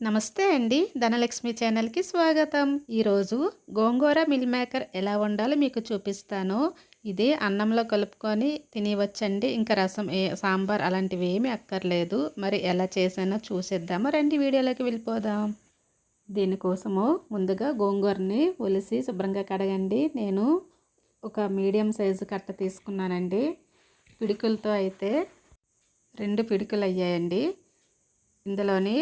నమస్తే అండి. ధనలక్ష్మి ఛానల్కి స్వాగతం. ఈరోజు గోంగూర మిల్ మేకర్ ఎలా వండాలో మీకు చూపిస్తాను. ఇది అన్నంలో కలుపుకొని తినవచ్చండి ఇంకా రసం ఏ సాంబార్ అలాంటివి ఏమీ అక్కర్లేదు. మరి ఎలా చేసానో చూసేద్దాము. రండి వీడియోలోకి వెళ్ళిపోదాం. దీనికోసము ముందుగా గోంగూరని ఒలిసి శుభ్రంగా కడగండి. నేను ఒక మీడియం సైజు కట్ట తీసుకున్నానండి. పిడికులతో అయితే రెండు పిడికులు అయ్యాయండి ఇందులోని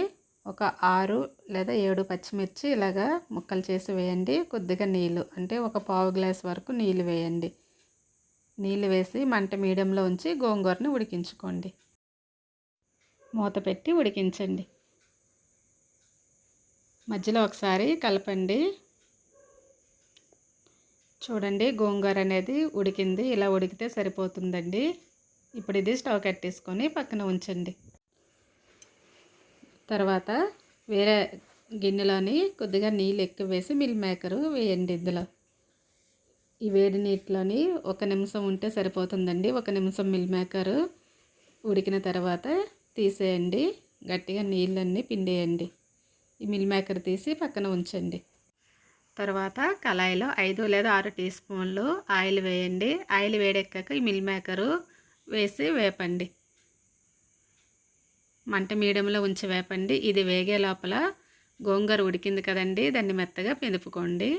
ఒక ఆరు లేదా ఏడు పచ్చిమిర్చి ఇలాగా ముక్కలు చేసి వేయండి. కొద్దిగా నీళ్ళు అంటే ఒక పావు గ్లాస్ వరకు నీళ్ళు వేయండి. నీళ్ళు వేసి మంట మీడియంలో ఉంచి గోంగూరని ఉడికించుకోండి. మూత పెట్టి ఉడికించండి. మధ్యలో ఒకసారి కలపండి. చూడండి గోంగూర అనేది ఉడికింది. ఇలా ఉడికితే సరిపోతుందండి. ఇప్పుడు ఇది స్టవ్ కట్టేసుకొని పక్కన ఉంచండి. తర్వాత వేరే గిన్నెలోని కొద్దిగా నీళ్ళు ఎక్కువ వేసి మిల్ మేకరు వేయండి ఇందులో. ఈ వేడి నీటిలోని ఒక నిమిషం ఉంటే సరిపోతుందండి. ఒక నిమిషం మిల్ మేకరు ఉడికిన తర్వాత తీసేయండి. గట్టిగా నీళ్ళన్నీ పిండేయండి. ఈ మిల్ మేకర్ తీసి పక్కన ఉంచండి. తర్వాత కళాయిలో ఐదు లేదా ఆరు టీ స్పూన్లు ఆయిల్ వేయండి. ఆయిల్ వేడెక్కాక ఈ మిల్ మేకరు వేసి వేపండి. మంట మీడియంలో ఉంచి వేపండి. ఇది వేగే లోపల గోంగూర ఉడికింది కదండి దాన్ని మెత్తగా పెందుకోండి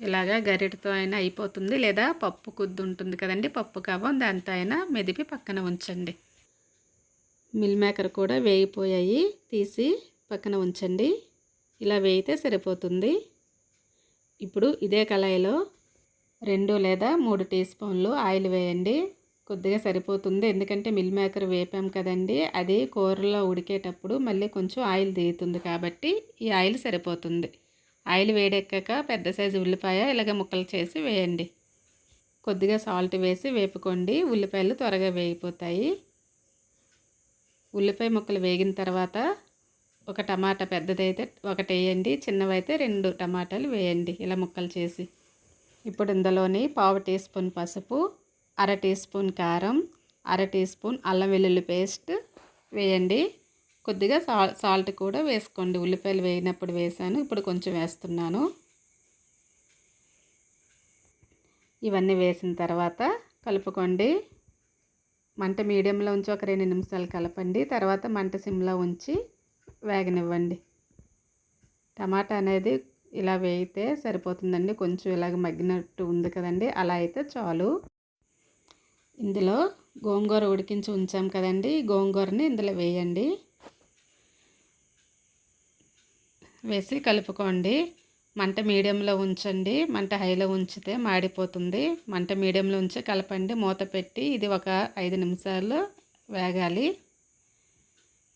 ఇలాగా గరిటతో అయినా అయిపోతుంది లేదా పప్పు కుద్దు ఉంటుంది కదండి పప్పు కవ్వం దాంతో అయినా మెదిపి పక్కన ఉంచండి. మిల్ మేకర్ కూడా వేగిపోయాయి తీసి పక్కన ఉంచండి. ఇలా వేయితే సరిపోతుంది. ఇప్పుడు ఇదే కళాయిలో రెండు లేదా మూడు టీ స్పూన్లు ఆయిల్ వేయండి. కొద్దిగా సరిపోతుంది. ఎందుకంటే మిల్ మేకర్ వేపాం కదండి అది కూరలో ఉడికేటప్పుడు మళ్ళీ కొంచెం ఆయిల్ దిగుతుంది కాబట్టి ఈ ఆయిల్ సరిపోతుంది. ఆయిల్ వేడెక్కాక పెద్ద సైజు ఉల్లిపాయ ఇలాగ ముక్కలు చేసి వేయండి. కొద్దిగా సాల్ట్ వేసి వేపుకోండి. ఉల్లిపాయలు త్వరగా వేగిపోతాయి. ఉల్లిపాయ ముక్కలు వేగిన తర్వాత ఒక టమాటా పెద్దదైతే ఒకటి వేయండి చిన్నవైతే రెండు టమాటాలు వేయండి ఇలా ముక్కలు చేసి. ఇప్పుడు ఇందులోని పావు టీ స్పూన్ పసుపు అర టీ స్పూన్ కారం అర టీ స్పూన్ అల్లం వెల్లుల్లి పేస్ట్ వేయండి. కొద్దిగా సాల్ సాల్ట్ కూడా వేసుకోండి. ఉల్లిపాయలు వేయినప్పుడు వేసాను ఇప్పుడు కొంచెం వేస్తున్నాను. ఇవన్నీ వేసిన తర్వాత కలుపుకోండి. మంట మీడియంలో ఉంచి ఒక రెండు నిమిషాలు కలపండి. తర్వాత మంట సిమ్లో ఉంచి వేగనివ్వండి. టమాటా అనేది ఇలా వేయితే సరిపోతుందండి. కొంచెం ఇలాగ మగ్గినట్టు ఉంది కదండి. అలా అయితే చాలు. ఇందులో గోంగూర ఉడికించి ఉంచాం కదండి. గోంగూరని ఇందులో వేయండి. వేసి కలుపుకోండి. మంట మీడియంలో ఉంచండి. మంట హైలో ఉంచితే మాడిపోతుంది. మంట మీడియంలో ఉంచి కలపండి. మూత పెట్టి ఇది ఒక ఐదు నిమిషాలు వేగాలి.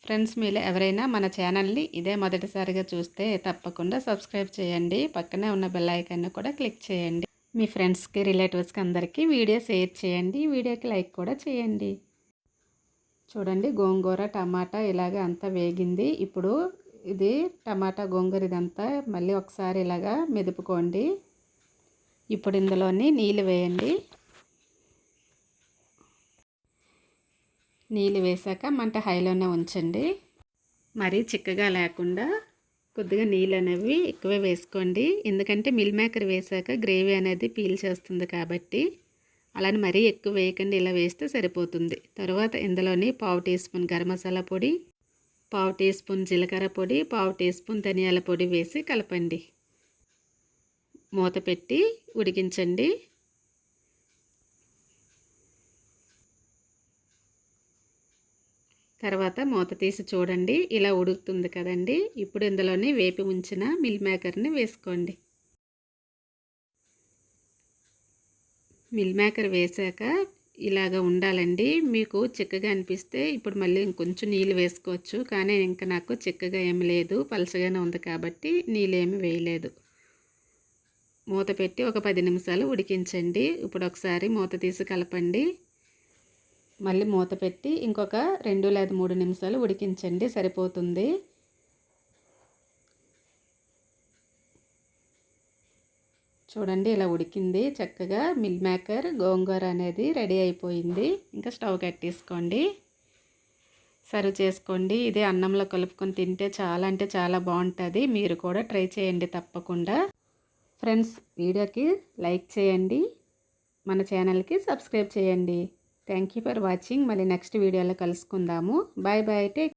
ఫ్రెండ్స్ మీరు ఎవరైనా మన ఛానల్ని ఇదే మొదటిసారిగా చూస్తే తప్పకుండా సబ్స్క్రైబ్ చేయండి. పక్కనే ఉన్న బెల్ ఐకాన్ని కూడా క్లిక్ చేయండి. మీ ఫ్రెండ్స్కి రిలేటివ్స్కి అందరికీ వీడియో షేర్ చేయండి. వీడియోకి లైక్ కూడా చేయండి. చూడండి గోంగూర టమాటా ఇలాగ అంతా వేగింది. ఇప్పుడు ఇది టమాటా గోంగూర ఇదంతా మళ్ళీ ఒకసారి ఇలాగా మెదుపుకోండి. ఇప్పుడు ఇందులోని నీళ్ళు వేయండి. నీళ్ళు వేసాక మంట హైలోనే ఉంచండి. మరీ చిక్కగా లేకుండా కొద్దిగా నీళ్ళు అనేవి ఎక్కువే వేసుకోండి. ఎందుకంటే మిల్ మేకర్ వేసాక గ్రేవీ అనేది పీల్ చేస్తుంది కాబట్టి అలానే మరీ ఎక్కువ వేయకండి. ఇలా వేస్తే సరిపోతుంది. తర్వాత ఇందులోని పావు టీ స్పూన్ గరం మసాలా పొడి పావు టీ స్పూన్ జీలకర్ర పొడి పావు టీ స్పూన్ ధనియాల పొడి వేసి కలపండి. మూత పెట్టి ఉడికించండి. తర్వాత మూత తీసి చూడండి. ఇలా ఉడుకుతుంది కదండి. ఇప్పుడు ఇందులోనే వేపి ఉంచిన మిల్ మేకర్ని వేసుకోండి. మిల్ మేకర్ వేసాక ఇలాగ ఉండాలండి. మీకు చిక్కగా అనిపిస్తే ఇప్పుడు మళ్ళీ ఇంకొంచెం నీళ్ళు వేసుకోవచ్చు. కానీ ఇంకా నాకు చిక్కగా ఏమి లేదు. పలచగానే ఉంది కాబట్టి నీళ్ళు ఏమి వేయలేదు. మూత పెట్టి ఒక పది నిమిషాలు ఉడికించండి. ఇప్పుడు ఒకసారి మూత తీసి కలపండి. మళ్ళీ మూత పెట్టి ఇంకొక రెండు లేదా మూడు నిమిషాలు ఉడికించండి సరిపోతుంది. చూడండి ఇలా ఉడికింది చక్కగా మిల్ మేకర్ గోంగూర అనేది రెడీ అయిపోయింది. ఇంకా స్టవ్ కట్టేసుకోండి. సర్వ్ చేసుకోండి. ఇది అన్నంలో కలుపుకొని తింటే చాలా అంటే చాలా బాగుంటుంది. మీరు కూడా ట్రై చేయండి తప్పకుండా. ఫ్రెండ్స్ వీడియోకి లైక్ చేయండి. మన ఛానల్కి సబ్స్క్రైబ్ చేయండి. థ్యాంక్ యూ ఫర్ వాచింగ్ మళ్ళీ నెక్స్ట్ వీడియోలో కలుసుకుందాము. Bye bye take